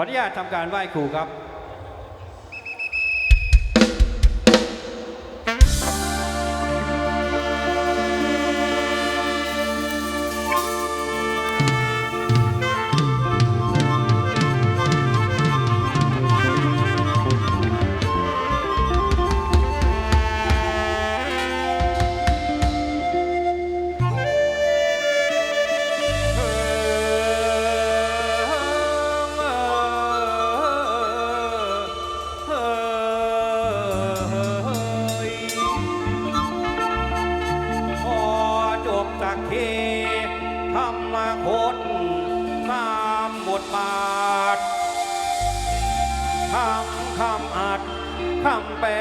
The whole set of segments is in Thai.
ขออนุญาตทำการไหว้ครูครับ ธรรมคตตามบทบาททำคำอัดคำแปล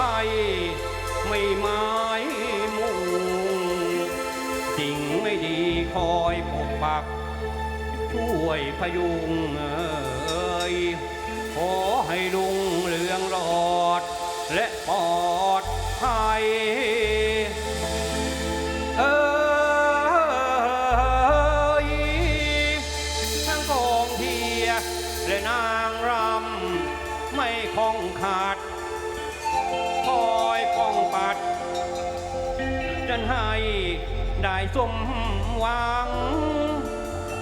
ไทย ไม่ไม้มุ่งสิ่งไม่ดีคอยปกปัก ช่วยพยุงเอ่ยขอให้ลุงเรืองรอด และปลอดภัย สมหวัง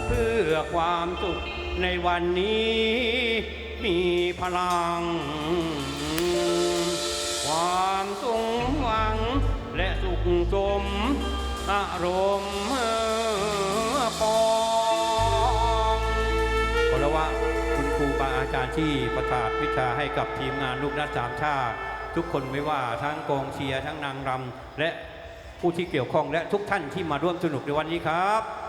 เพื่อความสุขในวันนี้มีพลัง ความสงหวังและสุขสมอารมณ์ปองขอละว่าคุณครูบาอาจารย์ที่ประกาศวิชาให้กับทีมงานลูกนัดสามชาติทุกคนไม่ว่าทั้งกองเชียร์ทั้งนางรำและ ผู้ที่เกี่ยวข้องและทุกท่านที่มาร่วมสนุกในวันนี้ครับ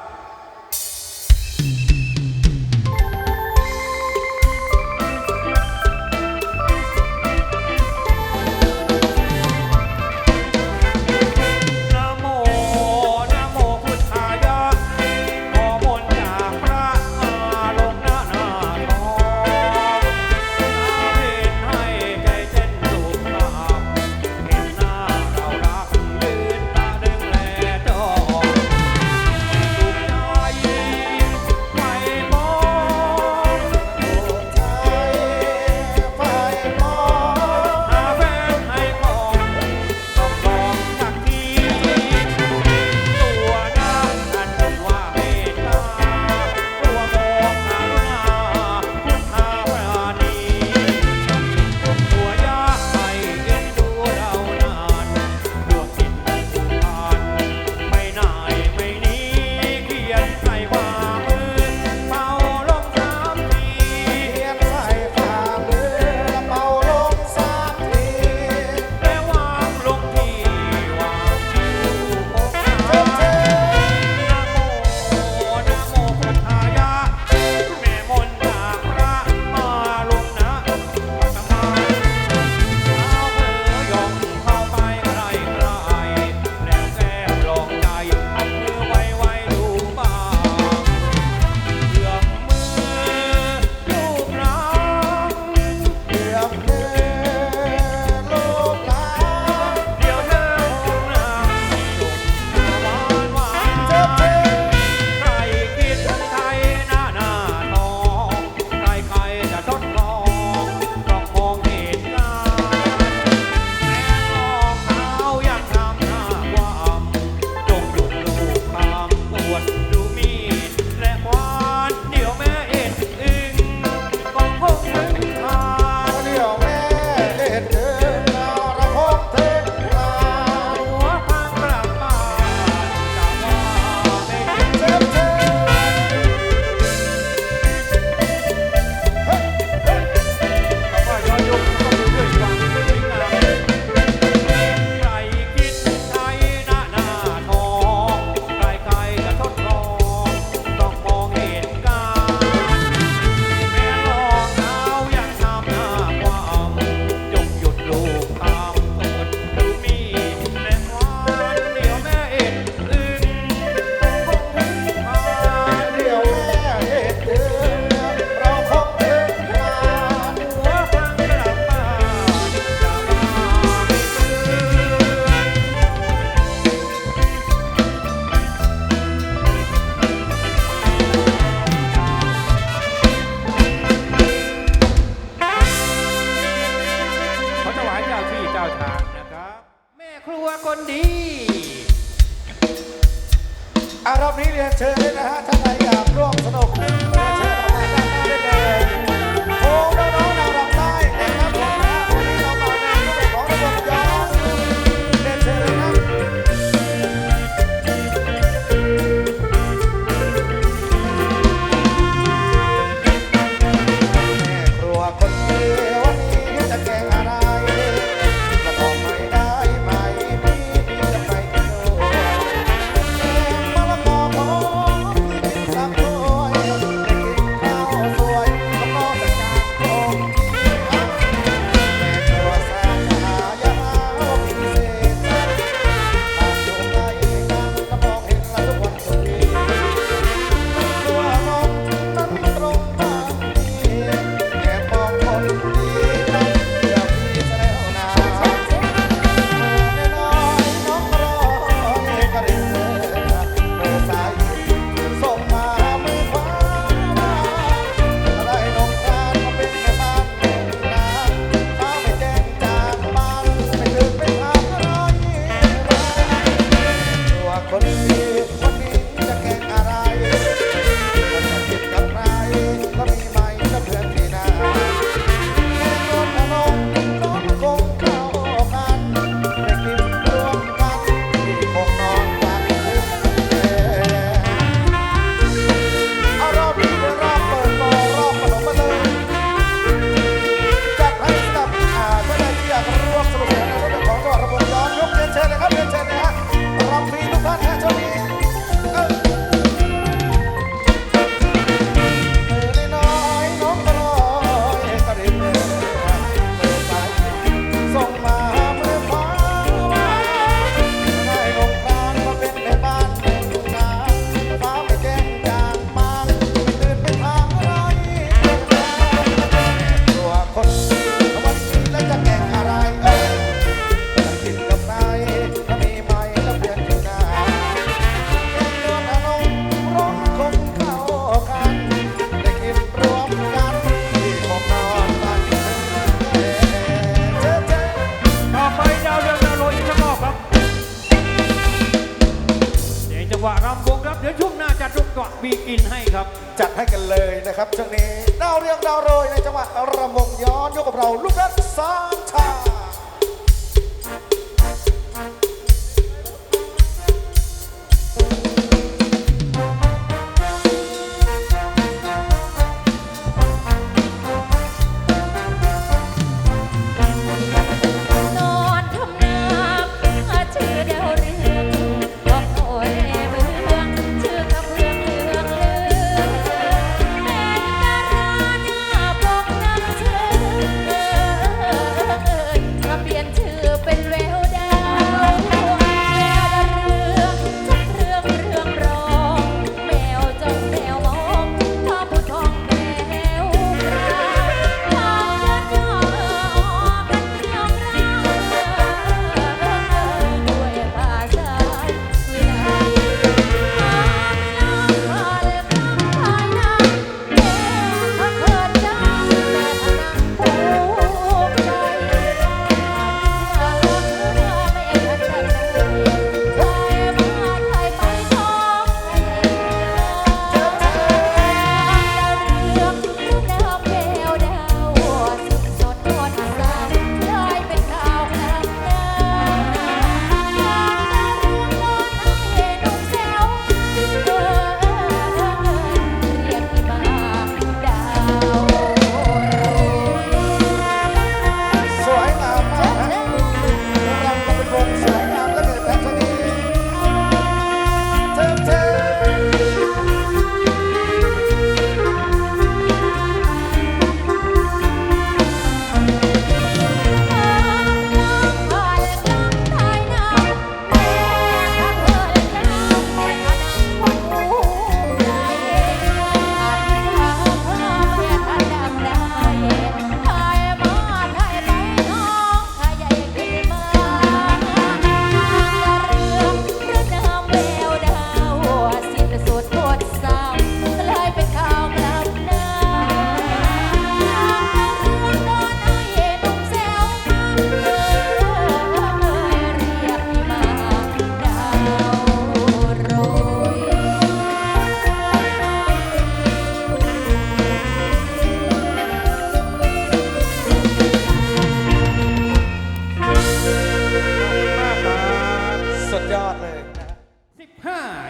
ครับช่วงนี้ดาวเรื่องดาวโรยในจังหวัดระวงย้อนยกกับเราลูกรักสาม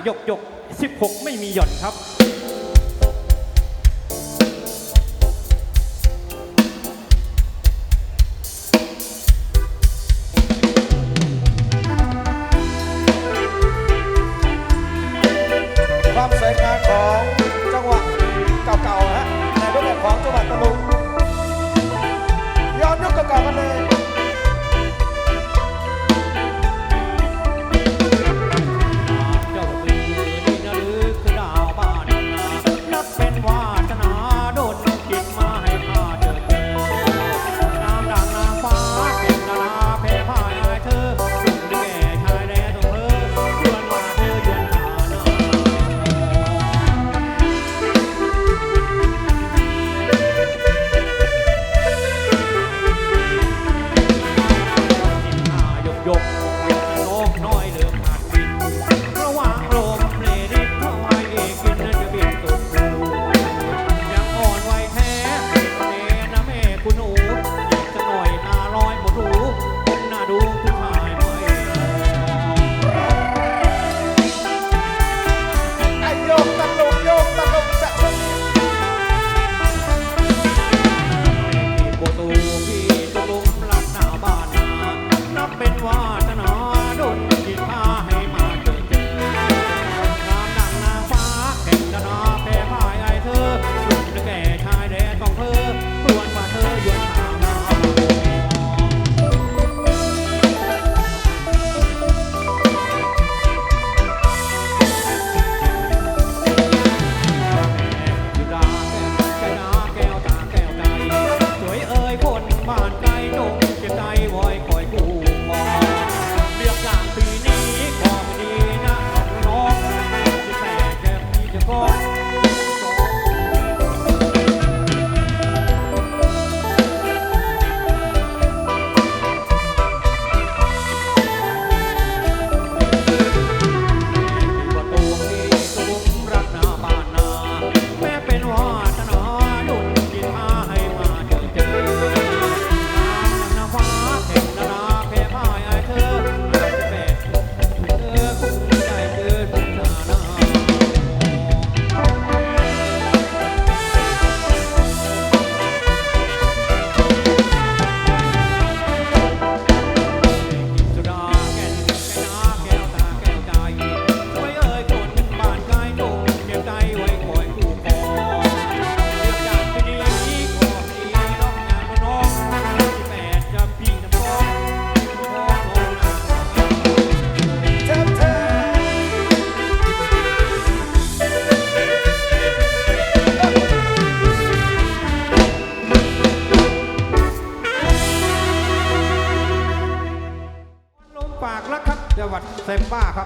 ยกยก 16 ไม่มีหย่อนครับ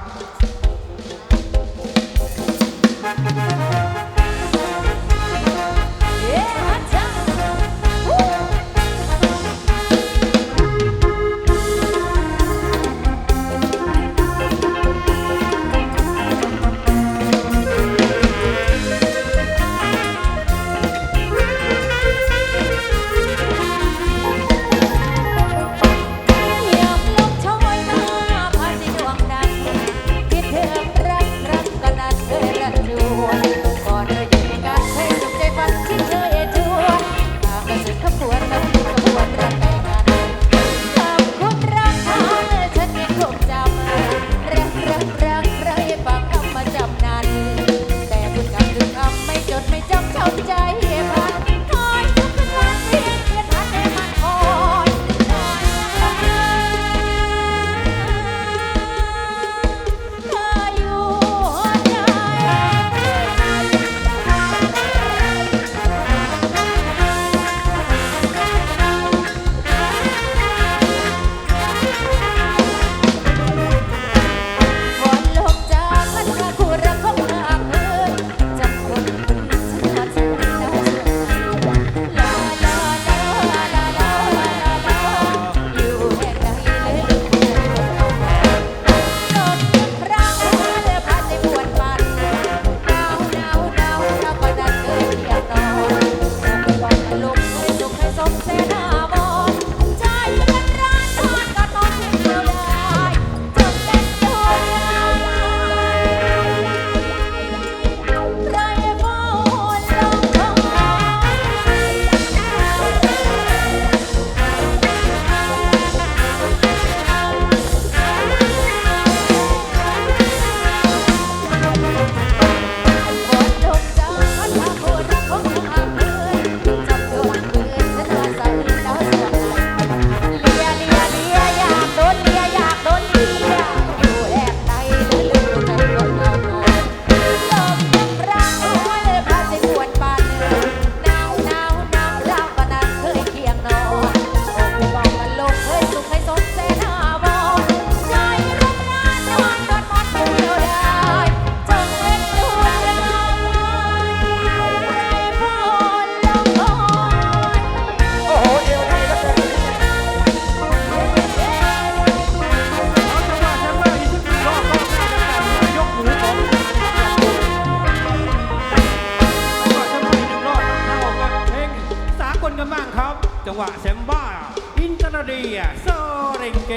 ครับ วะเซมบ้า อินเตอร์เดียโซเรงเก